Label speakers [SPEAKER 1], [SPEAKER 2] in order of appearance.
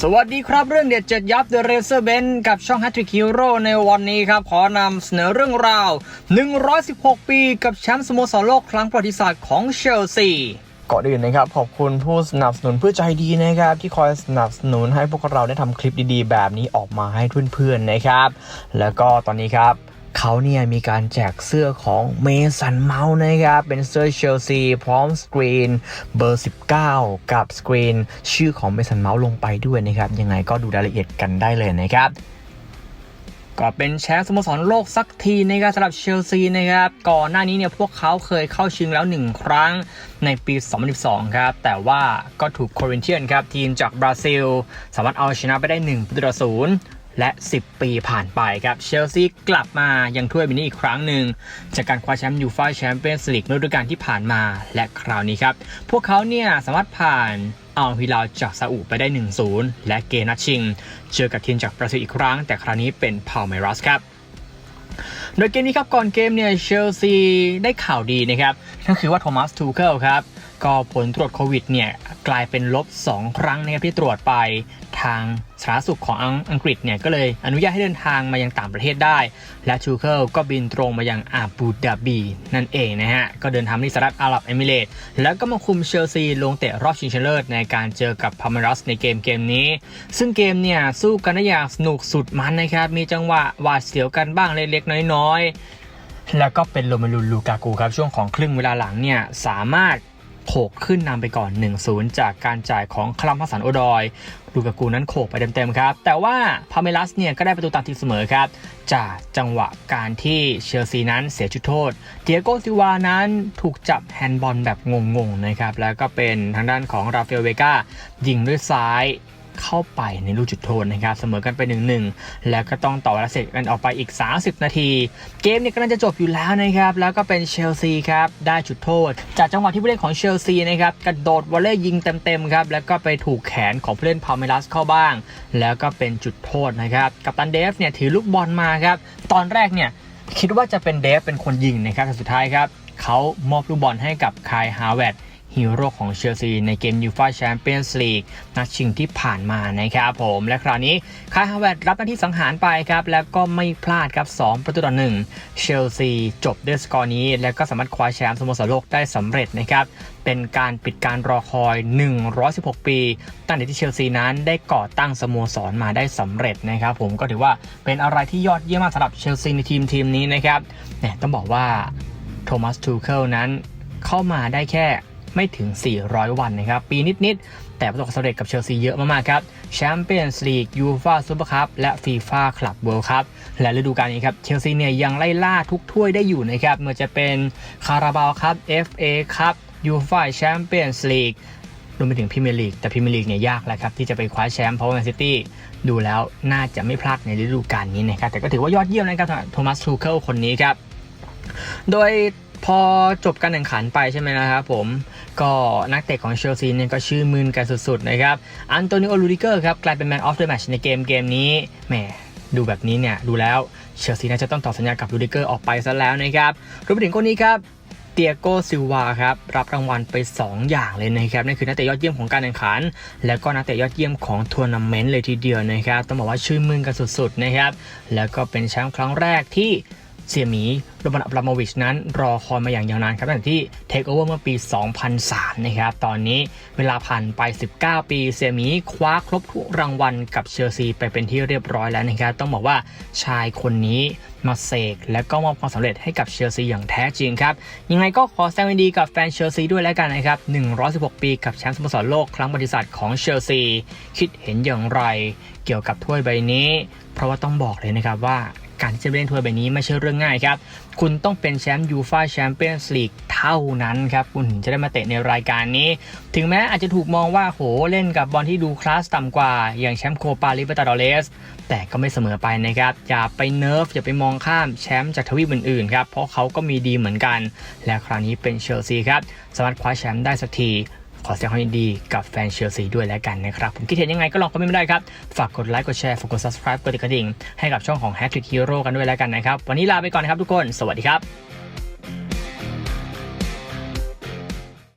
[SPEAKER 1] สวัสดีครับเรื่องเด็ดเจ็ดยับ The Racer Ben กับช่อง h a t t r i c k Hero ในวันนี้ครับ ขอนำเสนอเรื่องราว 116 ปีกับแชมป์สโมสรโลกครั้งประวัติศาสตร์ของเชลซีก่อนอื่นนะครับ ขอบคุณผู้สนับสนุนเพื่อใจดีนะครับ ที่คอยสนับสนุนให้พวกเราได้ทำคลิปดีๆ แบบนี้ออกมาให้เพื่อนๆนะครับ แล้วก็ตอนนี้ครับ เขาเนี่ยมีการแจกเสื้อของเมสันเมาส์นะครับ เป็นเสื้อเชลซีพร้อมสกรีนเบอร์ 19 กับสกรีนชื่อของเมสันเมาส์ลงไปด้วยนะครับ ยังไงก็ดูรายละเอียดกันได้เลยนะครับก็เป็นแชมป์สโมสรโลกสักทีนะครับสำหรับเชลซีนะครับก่อนหน้านี้เนี่ยพวกเขาเคยเข้าชิงแล้ว 1 ครั้งในปี 2012 ครับ แต่ว่าก็ถูกโครินเทียนครับ ทีมจากบราซิล สามารถเอาชนะไปได้1ประตูต่อศูนย์ และ 10 ปีผ่านไปครับเชลซีกลับมายังถ้วยบินี้อีกครั้งหนึ่ง จากการคว้าแชมป์ยูฟ่าแชมเปี้ยนส์ลีกฤดูกาลที่ผ่านมา และคราวนี้ครับ พวกเขาเนี่ยสามารถผ่านเอัลฮิลาจากซาอุไปได้ 1-0 และเกนัดชิง เจอกับทีมจากบราซิลอีกครั้ง แต่คราวนี้เป็นพาลเมรัสครับโดยเกมนี้ครับก่อนเกมเนี่ยเชลซีได้ข่าวดีนะครับนั่นคือว่าโทมัสทูเคิลครับ ก็ผลตรวจโควิดเนี่ยกลายเป็นลบ 2 ครั้งนะครับที่ตรวจไปทางสาธารณสุขของอังกฤษเนี่ยก็เลยอนุญาตให้เดินทางมายังต่างประเทศได้ และทูเคิลก็บินตรงมายังอาบูดาบี นั่นเองนะฮะ ก็เดินทางที่สหรัฐอาหรับเอมิเรตส์แล้วก็มาคุมเชลซีลงเตะรอบชิงชนะเลิศในการเจอกับพาเมรัสในเกมเกมนี้ ซึ่งเกมเนี่ยสู้กันได้อย่างสนุกสุดมันนะครับ มีจังหวะหวาดเสียวกันบ้างเล็กๆน้อยๆแล้วก็เป็นโรเมลูลูกากูครับช่วงของครึ่งเวลาหลังเนี่ยสามารถ โขกขึ้นนำไปก่อน 1-0 จากการจ่ายของคลัมพัสันโอดอยลูกากูนั้นโขกไปเต็มๆครับ แต่ว่าพาเมลัสเนี่ยก็ได้ประตูตามทีเสมอครับ จากจังหวะการที่เชลซีนั้นเสียจุดโทษ เดียโกซิวานั้นถูกจับแฮนด์บอลแบบงงๆนะครับ แล้วก็เป็นทางด้านของราฟาเอลเวกายิงด้วยซ้าย เข้าไปในลูกจุดโทษนะครับเสมอกันไป1นหนึ่งแล้วก็ต้องต่อเวลาเสร็จกันออกไปอีก 30 นาที เกมเนี่ยกำลังจะจบอยู่แล้วนะครับ แล้วก็เป็นเชลซีครับได้จุดโทษ จากจังหวะที่ผู้เล่นของเชลซีนะครับกระโดดวอลเลย์ยิงเต็มๆครับแล้วก็ไปถูกแขนของผู้เล่นพาเมลัสเข้าบ้าง แล้วก็เป็นจุดโทษนะครับกัปตันเดฟเนี่ยถือลูกบอลมาครับตอนแรกเนี่ยคิดว่าจะเป็นเดฟเป็นคนยิงนะครับแต่สุดท้ายครับเขามอบลูกบอลให้กับคายฮาวเวด ฮีโร่ของเชลซีในเกมยูฟาแชมเปี้ยนส์ลีกนัดชิงที่ผ่านมานะครับผมและคราวนี้คายฮาวเวร์ดรับหน้าที่สังหารไปครับ แล้วก็ไม่พลาดครับ 2 ประตูต่อหนึ่งเชลซีจบด้วยสกอร์นี้ แล้วก็สามารถคว้าแชมป์สโมสรโลกได้สำเร็จนะครับเป็นการปิดการรอคอย 116 ปี ตั้งแต่ที่เชลซีนั้นได้ก่อตั้งสโมสรมาได้สำเร็จนะครับผมก็ถือว่าเป็นอะไรที่ยอดเยี่ยมมากสำหรับเชลซีในทีมทีมนี้นะครับเนี่ยต้องบอกว่าโทมัสทูเคิลนั้นเข้ามาได้แค่ ไม่ถึง 400 วันนะครับ ปีนิด ๆ แต่ประสบความสำเร็จกับเชลซีเยอะมาก ๆ ครับแชมเปี้ยนส์ลีกยูฟ่าซูเปอร์คัพและฟีฟ่าคลับเวิลด์คัพและฤดูกาลนี้ครับเชลซีเนี่ยยังไล่ล่าทุกถ้วยได้อยู่นะครับเมื่อจะเป็นคาราบาวครับ FA ครับยูฟ่าแชมเปี้ยนส์ลีกรวมไปถึงพรีเมียร์ลีกแต่พรีเมียร์ลีกเนี่ยยากแล้วครับ ที่จะไปคว้าแชมป์เพราะว่าแมนซิตี้ดูแล้วน่าจะไม่พลาดในฤดูกาลนี้นะครับแต่ก็ถือว่ายอดเยี่ยมนะครับสำหรับโทมัสทูเคิลคนนี้ครับ โดย พอจบการแข่งขันไปใช่ไหมนะครับผมก็นักเตะของเชลซีเนี่ยก็ชื่อมืนกันสุดๆนะครับอันโตนิโอลูดิเกอร์ครับกลายเป็นแมนออฟเดอะแมชในเกมเกมนี้แหมดูแบบนี้เนี่ยดูแล้วเชลซีน่าจะต้องต่อสัญญากับลูดิเกอร์ออกไปซะแล้วนะครับรวมไปถึงคนนี้ครับเตียโกซิลวาครับรับรางวัลไป 2 อย่างเลยนะครับนั่นคือนักเตะยอดเยี่ยมของการแข่งขัน แล้วก็นักเตะยอดเยี่ยมของทัวร์นาเมนต์เลยทีเดียวนะครับต้องบอกว่าชื่นมืนกันสุดๆนะครับแล้วก็เป็นแชมป์ครั้งแรกที่ เสี่ยหมีโรมันอับราโมวิชนั้นรอคอยมาอย่างยาวนานครับตั้งแต่ที่เทคโอเวอร์เมื่อปี 2003 นะครับ ตอนนี้เวลาผ่านไป 19 ปี เสี่ยหมีคว้าครบทุกรางวัลกับเชลซีไปเป็นที่เรียบร้อยแล้วนะครับ ต้องบอกว่าชายคนนี้มาเสกและก็มอบความสำเร็จให้กับเชลซีอย่างแท้จริงครับ ยังไงก็ขอแสดงความดีกับแฟนเชลซีด้วยแล้วกันนะครับ 116 ปีกับแชมป์สโมสรโลกครั้งประวัติศาสตร์ของเชลซี คิดเห็นอย่างไร เกี่ยวกับถ้วยใบนี้ เพราะว่าต้องบอกเลยนะครับว่า การที่จะเล่นถ้วยใบนี้ไม่ใช่เรื่องง่ายครับ คุณต้องเป็นแชมป์ยูฟาแชมเปี้ยนส์ลีกเท่านั้นครับคุณถึงจะได้มาเตะในรายการนี้ ถึงแม้อาจจะถูกมองว่าโหเล่นกับบอลที่ดูคลาสต่ำกว่า อย่างแชมป์โคปาลิเบตาดเลส แต่ก็ไม่เสมอไปนะครับ อย่าไปเนิร์ฟอย่าไปมองข้ามแชมป์จากทวีปอื่นๆครับเพราะเขาก็มีดีเหมือนกัน และคราวนี้เป็นเชลซีครับสามารถคว้าแชมป์ได้สักที ขอแสดงความยินดีกับแฟนเชลซีด้วยแล้วกันนะครับ ผมคิดเห็นยังไงก็ลองคอมเมนต์มาได้ครับ ฝากกดไลค์กดแชร์ฝากกด subscribe กดติดกระดิ่งให้กับช่องของ Hat Trick Hero กันด้วยแล้วกันนะครับ วันนี้ลาไปก่อนนะครับทุกคน สวัสดีครับ